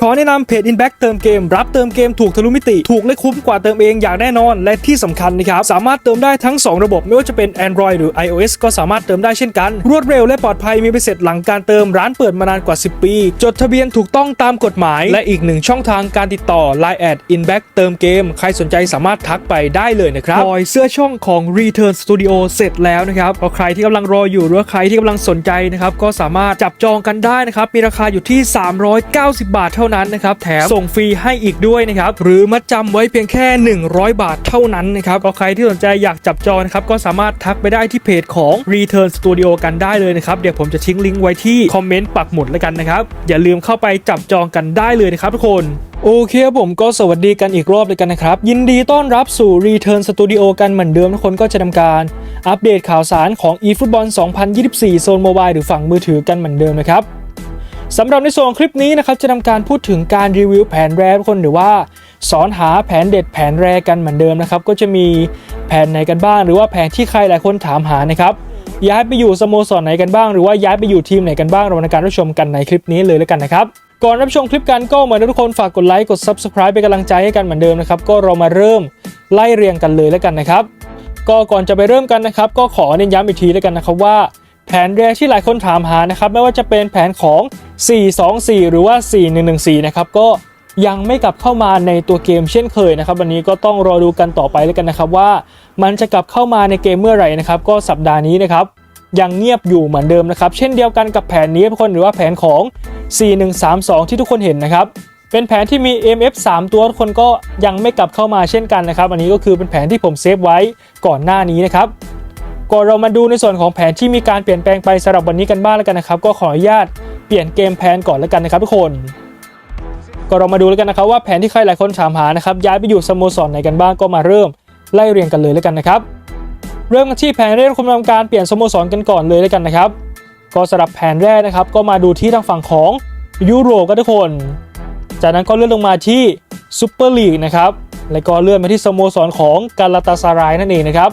ขอแนะนำเพจ Inback เติมเกม รับเติมเกมถูกทะลุมิติ ถูกและคุ้มกว่าเติมเองอย่างแน่นอน และที่สำคัญนะครับ สามารถเติมได้ทั้ง 2 ระบบ ไม่ว่าจะเป็น Android หรือ iOS ก็สามารถเติมได้เช่นกัน รวดเร็วและปลอดภัยมีใบเสร็จหลังการเติมร้านเปิดมานานกว่า 10 ปี จดทะเบียนถูกต้องตามกฎหมาย และอีกหนึ่งช่องทางการติดต่อ Line แอด Inback เติมเกม ใครสนใจสามารถทักไปได้เลยนะครับปล่อยเสื้อช่องของ Return Studio เสร็จแล้วนะครับก็ใครที่กำลังรออยู่หรือใครที่กำลังสนใจนะครับก็สามารถจับจองกันได้นะครับมีราคาอยู่ที่ 390 บาทเท่าท่านั้นนะครับแถมส่งฟรีให้อีกด้วยนะครับหรือมัดจำไว้เพียงแค่ 100 บาทเท่านั้นนะครับก็ใครที่สนใจอยากจับจองนะครับก็สามารถทักไปได้ที่เพจของ Return Studio กันได้เลยนะครับเดี๋ยวผมจะทิ้งลิงก์ไว้ที่คอมเมนต์ปักหมุดแล้วกันนะครับอย่าลืมเข้าไปจับจองกันได้เลยนะครับทุกคนโอเคผมก็สวัสดีกันอีกรอบเลยกันนะครับ ยินดีต้อนรับสู่ Return Studio กันเหมือนเดิมทุกคนก็จะทำการ อัปเดตข่าวสารของ eFootball 2024 โซนโมบายหรือฝั่งมือถือกันเหมือนเดิมนะครับ สำหรับในส่วนคลิปนี้นะครับจะทำการพูดถึงการรีวิวแผนแรทุกคนหรือว่า สอนหาแผนเด็ดแผนแรกันเหมือนเดิมนะครับก็จะมีแผนไหนกันบ้าง หรือว่าแผนที่ใครหลายคนถามหานะครับย้ายไปอยู่สโมสรไหนกันบ้าง หรือว่าย้ายไปอยู่ทีมไหนกันบ้างเราในการรับชมกันในคลิปนี้เลยแล้วกันนะครับก่อนรับชมคลิปกันก็เหมือนทุกคนฝากกดไลค์กด Subscribe เป็นกำลังใจให้กันเหมือนเดิมนะครับก็เรามาเริ่มไล่เรียงกันเลยแล้วกันนะครับก็ก่อนจะไปเริ่มกันนะครับ ก็ขอเน้นย้ำอีกทีแล้วกันนะครับว่า แผนแรกที่หลายคนถามหานะครับไม่ว่าจะเป็นแผนของ 424 หรือว่า 4114 นะครับก็ยังไม่กลับเข้ามาในตัวเกมเช่นเคยนะครับ วันนี้ก็ต้องรอดูกันต่อไปแล้วกันนะครับว่า มันจะกลับเข้ามาในเกมเมื่อไหร่นะครับ ก็สัปดาห์นี้นะครับยังเงียบอยู่เหมือนเดิมนะครับ เช่นเดียวกันกับแผนนี้ทุกคนหรือว่าแผนของ 4132 ที่ทุกคนเห็นนะครับ เป็นแผนที่มี MF 3 ตัวทุกคนก็ยังไม่กลับเข้ามาเช่นกันนะครับ อันนี้ก็คือเป็นแผนที่ผมเซฟไว้ก่อนหน้านี้นะครับก่อนเรามาดูในส่วนของแผนที่มีการเปลี่ยนแปลงไปสำหรับวันนี้กันบ้างแล้วกันนะครับ ก็ขออนุญาต ปลี่ยนเกมแผนก่อนแล้วกันนะครับทุกคน ก็เรามาดูแล้วกันนะครับว่าแผนที่ใครหลายคนถามหานะครับย้ายไปอยู่สโมสรไหนกันบ้างก็มาเริ่มไล่เรียงกันเลยแล้วกันนะครับ เริ่มกันที่แผนแรกคุณทำการเปลี่ยนสโมสรกันก่อนเลยแล้วกันนะครับ ก็สำหรับแผนแรกนะครับ ก็มาดูที่ทางฝั่งของยุโรปกันทุกคน จากนั้นก็เลื่อนลงมาที่ซูเปอร์ลีกนะครับแล้วก็เลื่อนมาที่สโมสรของกาลาตาซารายนั่นเองนะครับ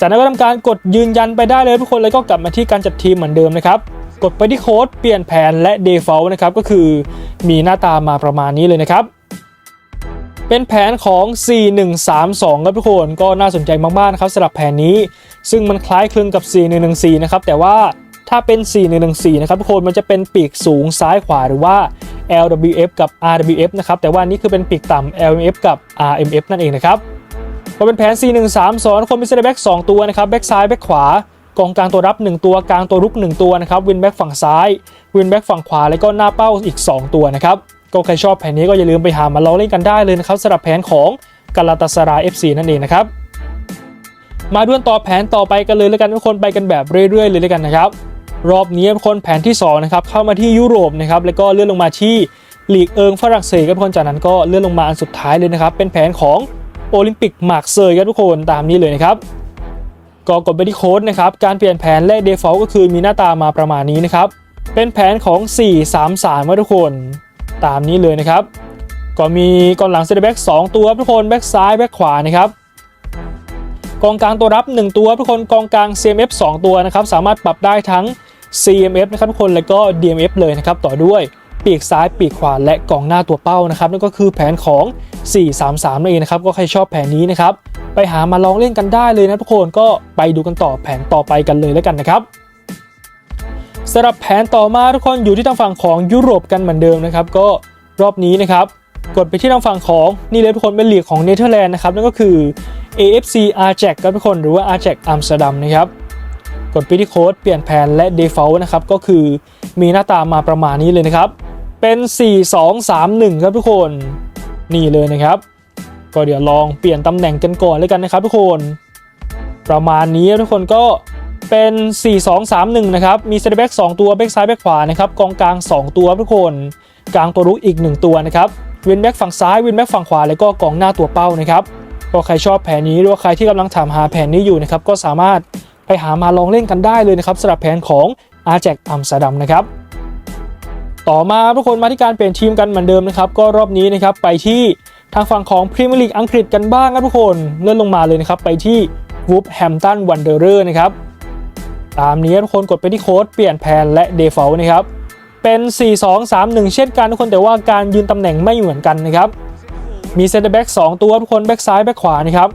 จากนั้นก็ทำการกดยืนยันไปได้เลยทุกคนแล้วก็กลับมาที่การจัดทีมเหมือนเดิมนะครับ กดไปที่โค้ดเปลี่ยนแผนและ default นะครับก็คือมีหน้าตามาประมาณนี้เลยนะครับ เป็นแผนของ 4132 ครับทุกคนก็น่าสนใจมากๆนะครับสำหรับแผนนี้ ซึ่งมันคล้ายคลึงกับ 4114 นะครับ แต่ว่าถ้าเป็น 4114 นะครับทุกคนมันจะเป็นปีกสูงซ้ายขวาหรือว่า LWF กับ RWF นะครับ แต่ว่านี่คือเป็นปีกต่ำ LMF กับ RMF นั่นเองนะครับก็เป็นแผน 4132 ทุกคนมีเซนเตอร์แบ็ก2ตัวนะครับแบ็กซ้ายแบ็กขวา กองกลางตัวรับ 1 ตัวกลางตัวรุก 1 ตัวนะครับวินแบ็กฝั่งซ้ายวินแบ็กฝั่งขวาแล้วก็หน้าเป้าอีก 2 ตัวนะครับก็ใครชอบแผนนี้ก็อย่าลืมไปหามาลองเล่นกันได้เลยนะครับสำหรับแผนของกาลาตาสราย FC นั่นเองนะครับมาด้วนต่อแผนต่อไปกันเลยแล้วกันทุกคนไปกันแบบเรื่อยๆเลยแล้วกันนะครับรอบนี้ทุกคนแผนที่2นะครับเข้ามาที่ยุโรปนะครับแล้วก็เลื่อนลงมาที่ลีกเอิงฝรั่งเศสครับทุกคนจากนั้นก็เลื่อนลงมาอันสุดท้ายเลยนะครับเป็นแผนของโอลิมปิกมาร์กเซย์ครับทุกคนตามนี้เลยนะครับ ก็กดไปที่โค้ดนะครับ การเปลี่ยนแผนและ default ก็คือมีหน้าตามาประมาณนี้นะครับ เป็นแผนของ 433ครับทุกคนตามนี้เลยนะครับ ก็มีกองหลังเซตแบ็ก2ตัวทุกคนแบ็กซ้ายแบ็กขวานะครับกองกลางตัวรับ 1 ตัวครับทุกคนกองกลาง CMF 2 ตัวนะครับ สามารถปรับได้ทั้ง CMF นะครับทุกคนแล้วก็ DMF เลยนะครับ ต่อด้วยปีกซ้ายปีกขวาและกองหน้าตัวเป้านะครับนั่นก็คือแผนของ 433นั่นเองนะครับ ก็ใครชอบแผนนี้นะครับ ไปหามาลองเล่นกันได้เลยนะทุกคนก็ไปดูกันต่อแผนต่อไปกันเลยแล้วกันนะครับสำหรับแผนต่อมาทุกคนอยู่ที่ทางฝั่งของยุโรปกันเหมือนเดิมนะครับ ก็รอบนี้นะครับ กดไปที่ทางฝั่งของนี่เลยทุกคนเป็นลีกของเนเธอร์แลนด์นะครับนั่นก็คือ AFC Ajax ครับทุกคนหรือว่า Ajax Amsterdam นะครับกดไปที่โค้ดเปลี่ยนแผนและ default นะครับก็คือมีหน้าตามาประมาณนี้เลยนะครับ เป็น 4231 ครับทุกคน นี่เลยนะครับ ก็เดี๋ยวลองเปลี่ยนตำแหน่งกันก่อนเลยกันนะครับทุกคน ประมาณนี้ทุกคนก็เป็น 4231 นะครับ มีเซนเตอร์แบ็ก2ตัวแบ็กซ้ายแบ็กขวานะครับกองกลาง 2 ตัวทุกคน กลางตัวรุกอีก 1 ตัวนะครับวินแบ็กฝั่งซ้ายวินแบ็กฝั่งขวา แล้วก็กองหน้าตัวเป้านะครับก็ใครชอบแผนนี้หรือว่าใครที่กำลังถามหาแผนนี้อยู่นะครับก็สามารถไปหามาลองเล่นกันได้เลยนะครับสำหรับแผนของ a j a x Amsterdam นะครับต่อมาทุกคนมาที่การเปลี่ยนทีมกันเหมือนเดิมนะครับก็รอบนี้นะครับไปที่ ทางฝั่งของพรีเมียร์ลีกอังกฤษกันบ้างครับทุกคนเลื่อนลงมาเลยนะครับ ไปที่ Wolverhampton Wanderers นะครับ ตามนี้ทุกคนกดไปที่โค้ดเปลี่ยนแผนและ default นะครับ เป็น 4-2-3-1 เช่นกันทุกคนแต่ว่าการยืนตำแหน่งไม่เหมือนกันนะครับ มีเซนเตอร์แบ็ก2ตัวทุกคนแบ็กซ้ายแบ็กขวานะครับ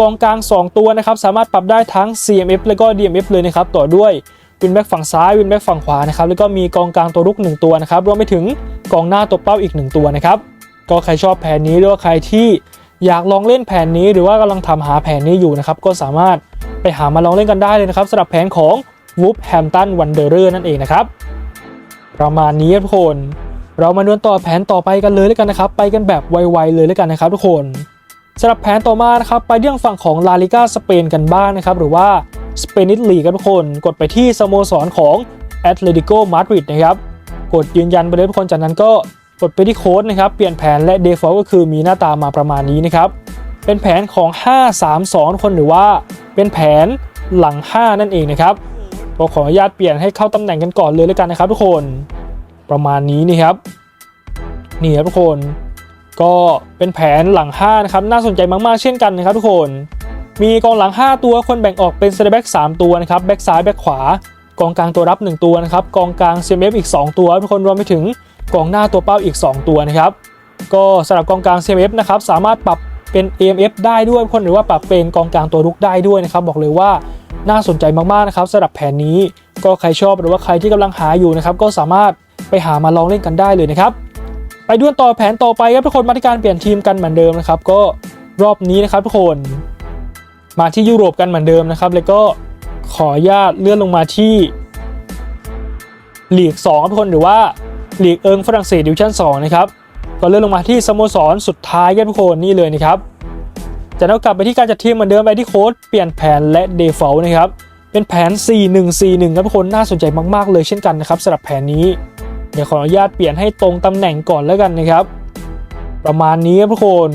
กองกลาง 2 ตัวนะครับ สามารถปรับได้ทั้ง CMF แล้วก็ DMF เลยนะครับ ต่อด้วยวินแบ็กฝั่งซ้ายวินแบ็กฝั่งขวานะครับแล้วก็มีกองกลางตัวรุก 1 ตัวนะครับรวมไปถึงกองหน้าตัวเป้าอีก 1 ตัวนะครับ ก็ใครชอบแผนนี้หรือว่าใครที่อยากลองเล่นแผนนี้หรือว่ากำลังทำหาแผนนี้อยู่นะครับก็สามารถไปหามาลองเล่นกันได้เลยนะครับสำหรับแผนของ w o o p h a m p t o n Wanderer นั่นเองนะครับประมาณนี้ทุกคนเรามาดวลต่อแผนต่อไปกันเลยแล้วกันนะครับ ไปกันแบบไวๆเลยแล้วกันนะครับ ทุกคนสำหรับแผนต่อมานะครับไปเรื่องฝั่งของลาลิกาสเปนกันบ้างนะครับ หรือว่าสเปนิสลีครับทุกคน กดไปที่สโมสรของแอตเลติโกมาดริดนะครับ กดยืนยันไปเลยทุกคนจากนั้นก็ กดไปที่โค้ดนะครับ เปลี่ยนแผนและ default ก็คือมีหน้าตามาประมาณนี้นะครับ เป็นแผนของ 5-3-2 ทุกคนหรือว่าเป็นแผนหลัง 5 นั่นเองนะครับก็ขออนุญาตเปลี่ยนให้เข้าตำแหน่งกันก่อนเลยแล้วกันนะครับ ทุกคนประมาณนี้นี่ครับนี่ครับทุกคน ก็เป็นแผนหลัง 5 นะครับ น่าสนใจมากๆเช่นกันนะครับ ทุกคน มีกองหลัง 5 ตัวคนแบ่งออกเป็นเซนเตอร์แบ็ก3ตัวนะครับแบ็กซ้ายแบ็กขวากองกลางตัวรับ 1 ตัวนะครับกองกลาง CMF อีก 2 ตัวทุกคนรวมไปถึง กองหน้าตัวเป้าอีก 2 ตัวนะครับ ก็สำหรับกองกลาง CMF นะครับสามารถปรับเป็น AMF ได้ด้วยคนหรือว่าปรับเป็นกองกลางตัวรุกได้ด้วยนะครับ บอกเลยว่าน่าสนใจมากๆนะครับสำหรับแผนนี้ก็ใครชอบหรือว่าใครที่กำลังหาอยู่นะครับก็สามารถไปหามาลองเล่นกันได้เลยนะครับ ไปด้วนต่อแผนต่อไปครับทุกคนมาที่การเปลี่ยนทีมกันเหมือนเดิมนะครับ ก็รอบนี้นะครับทุกคนมาที่ยุโรปกันเหมือนเดิมนะครับ แล้วก็ขออนุญาตเลื่อนลงมาที่ลีก2ครับทุกคนหรือว่า ลีกเอิงฝรั่งเศสดิวิชั่น2นะครับก็เลื่อนลงมาที่สโมสรสุดท้ายครับทุกคนนี่เลยนะครับจากนั้นกลับไปที่การจัดทีมเหมือนเดิมไปที่โค้ดเปลี่ยนแผนและ default นะครับเป็นแผน 4-1-4-1ครับทุกคนน่าสนใจมากๆเลยเช่นกันนะครับสำหรับแผนนี้เดี๋ยวขออนุญาตเปลี่ยนให้ตรงตำแหน่งก่อนแล้วกันนะครับ ประมาณนี้ครับทุกคน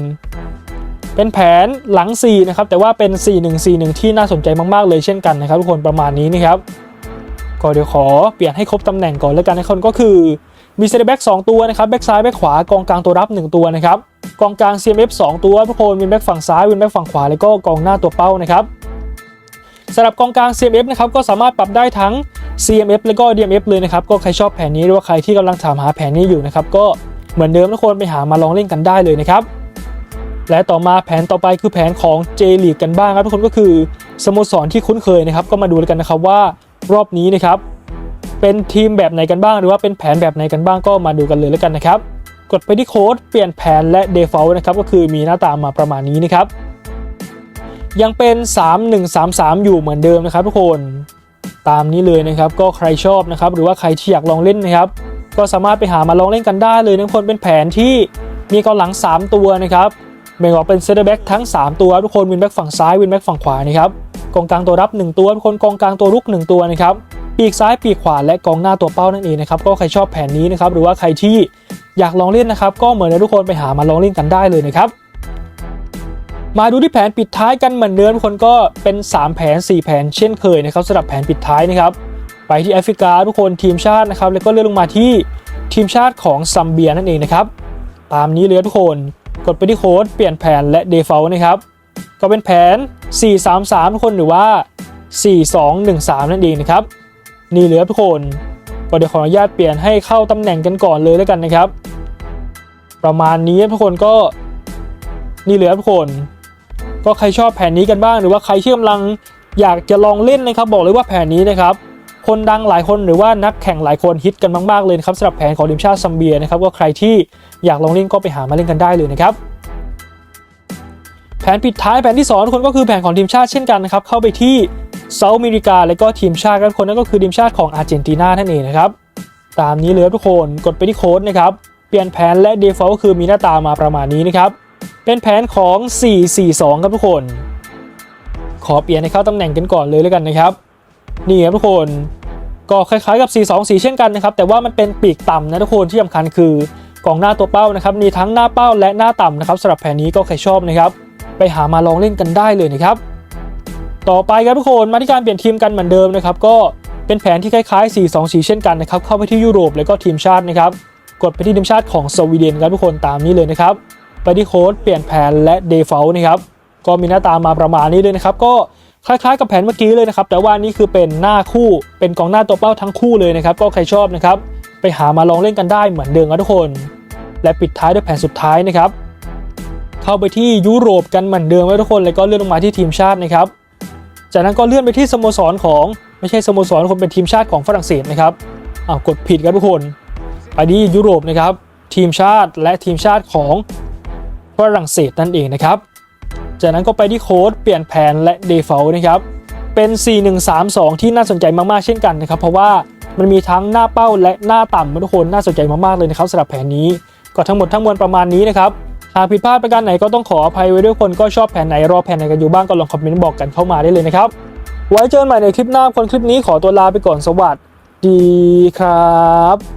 เป็นแผนหลัง 4 นะครับ แต่ว่าเป็น 4-1-4-1 ที่น่าสนใจมาก ๆ เลยเช่นกันนะครับ ทุกคนประมาณนี้นะครับ ก็เดี๋ยวขอเปลี่ยนให้ครบตำแหน่งก่อนแล้วกันนะคนก็คือ มีเซนเตอร์แบ็ก2ตัวนะครับแบ็กซ้ายแบ็กขวากองกลางตัวรับ 1 ตัวนะครับกองกลาง CMF 2 ตัวทุกคนวินแบ็กฝั่งซ้ายวินแบ็กฝั่งขวาแล้วก็กองหน้าตัวเป้านะครับสำหรับกองกลาง CMF นะครับก็สามารถปรับได้ทั้ง CMF แล้วก็ DMF เลยนะครับก็ใครชอบแผนนี้หรือว่าใครที่กำลังถามหาแผนนี้อยู่นะครับก็เหมือนเดิมทุกคนไปหามาลองเล่นกันได้เลยนะครับและต่อมาแผนต่อไปคือแผนของ J League กันบ้างครับทุกคนก็คือสโมสรที่คุ้นเคยนะครับ ก็มาดูกันนะครับว่ารอบนี้นะครับ เป็นทีมแบบไหนกันบ้าง หรือว่าเป็นแผนแบบไหนกันบ้างก็มาดูกันเลยแล้วกันนะครับ กดไปที่โค้ดเปลี่ยนแผนและ default นะครับก็คือมีหน้าตามาประมาณนี้นะครับ ยังเป็น 3133 อยู่เหมือนเดิมนะครับทุกคนตามนี้เลยนะครับก็ใครชอบนะครับหรือว่าใครที่อยากลองเล่นนะครับ ก็สามารถไปหามาลองเล่นกันได้เลยนะทุกคนเป็นแผนที่มีกองหลัง 3 ตัวนะครับแบ่งออกเป็นเซตแบ็กทั้ง 3 ตัวทุกคนวินแบ็กฝั่งซ้ายวินแบ็กฝั่งขวานะครับกองกลางตัวรับ 1 ตัวทุกคนกองกลางตัวรุก 1 ตัวนะครับ ปีกซ้ายปีกขวาและกองหน้าตัวเป้านั่นเองนะครับก็ใครชอบแผนนี้นะครับหรือว่าใครที่อยากลองเล่นนะครับ ก็เหมือนทุกคนไปหามาลองเล่นกันได้เลยนะครับมาดูที่แผนปิดท้ายกันเหมือนเดิมทุกคนก็เป็น 3 แผน 4 แผนเช่นเคยนะครับสำหรับแผนปิดท้ายนะครับ ไปที่แอฟริกาทุกคนทีมชาตินะครับ แล้วก็เลื่อนลงมาที่ทีมชาติของซัมเบียนั่นเองนะครับ ตามนี้เลยทุกคนกดไปที่โค้ดเปลี่ยนแผนและ default นะครับ ก็เป็นแผน 433 ทุกคนหรือว่า 4213 นั่นเองนะครับ นี่เหลือทุกคนก็เดี๋ยวขออนุญาตเปลี่ยนให้เข้าตำแหน่งกันก่อนเลยแล้วกันนะครับ ประมาณนี้ทุกคนก็นี่เหลือทุกคน ก็ใครชอบแผนนี้กันบ้าง หรือว่าใครที่กำลังอยากจะลองเล่นนะครับ บอกเลยว่าแผนนี้นะครับคนดังหลายคนหรือว่านักแข่งหลายคนฮิตกันมากๆเลยนะครับสำหรับแผนของทีมชาติซัมเบียนะครับก็ใครที่อยากลองเล่นก็ไปหามาเล่นกันได้เลยนะครับแผนปิดท้ายแผนที่2ทุกคนก็คือแผนของทีมชาติเช่นกันนะครับเข้าไปที่ เซาท์อเมริกา และก็ทีมชาติกันคนนั้นก็คือทีมชาติของอาร์เจนตินานั่นเองนะครับตามนี้เลยทุกคนกดไปที่โค้ดนะครับเปลี่ยนแผนและ default ก็คือมีหน้าตามาประมาณนี้นะครับเป็นแผนของ 442 ครับทุกคน ขอเปลี่ยนให้เข้าตำแหน่งกันก่อนเลยแล้วกันนะครับ นี่ครับทุกคนก็คล้ายๆกับ 424 เช่นกันนะครับ แต่ว่ามันเป็นปีกต่ำนะทุกคนที่สำคัญคือกองหน้าตัวเป้านะครับมีทั้งหน้าเป้าและหน้าต่ำนะครับสำหรับแผนนี้ก็ใครชอบนะครับ ไปหามาลองเล่นกันได้เลยนะครับ ต่อไปครับทุกคนมาที่การเปลี่ยนทีมกันเหมือนเดิมนะครับก็เป็นแผนที่คล้ายๆ 424 เช่นกันนะครับเข้าไปที่ยุโรปแล้วก็ทีมชาตินะครับกดไปที่ทีมชาติของสวีเดนครับทุกคนตามนี้เลยนะครับไปที่โค้ดเปลี่ยนแผนและ default นะครับก็มีหน้าตามาประมาณนี้เลยนะครับก็คล้ายๆ กับแผนเมื่อกี้เลยนะครับแต่ว่านี่คือเป็นหน้าคู่เป็นกองหน้าตัวเป้าทั้งคู่เลยนะครับก็ใครชอบนะครับไปหามาลองเล่นกันได้เหมือนเดิมครับทุกคน และปิดท้ายด้วยแผนสุดท้ายนะครับเข้าไปที่ยุโรปกันเหมือนเดิมครับทุกคนแล้วก็เลื่อนลงมาที่ทีมชาตินะครับ จากนั้นก็เลื่อนไปที่สโมสรของไม่ใช่สโมสรคนเป็นทีมชาติของฝรั่งเศสนะครับอ้าวกดผิดครับทุกคนไปที่ยุโรปนะครับ ทีมชาติและทีมชาติของฝรั่งเศสนั่นเองนะครับ จากนั้นก็ไปที่โค้ดเปลี่ยนแผนและ default นะครับเป็น 4132 ที่น่าสนใจมากๆเช่นกันนะครับ เพราะว่ามันมีทั้งหน้าเป้าและหน้าต่ำทุกคนน่าสนใจมากๆเลยนะครับสำหรับแผนนี้ ก็ทั้งหมดทั้งมวลประมาณนี้นะครับ หากผิดพลาดประการไหนก็ต้องขออภัยไว้ด้วยคนก็ชอบแผนไหนรอแผนไหนกันอยู่บ้างก็ลองคอมเมนต์บอกกันเข้ามาได้เลยนะครับ ไว้เจอกันใหม่ในคลิปหน้าคนคลิปนี้ขอตัวลาไปก่อนสวัสดีครับ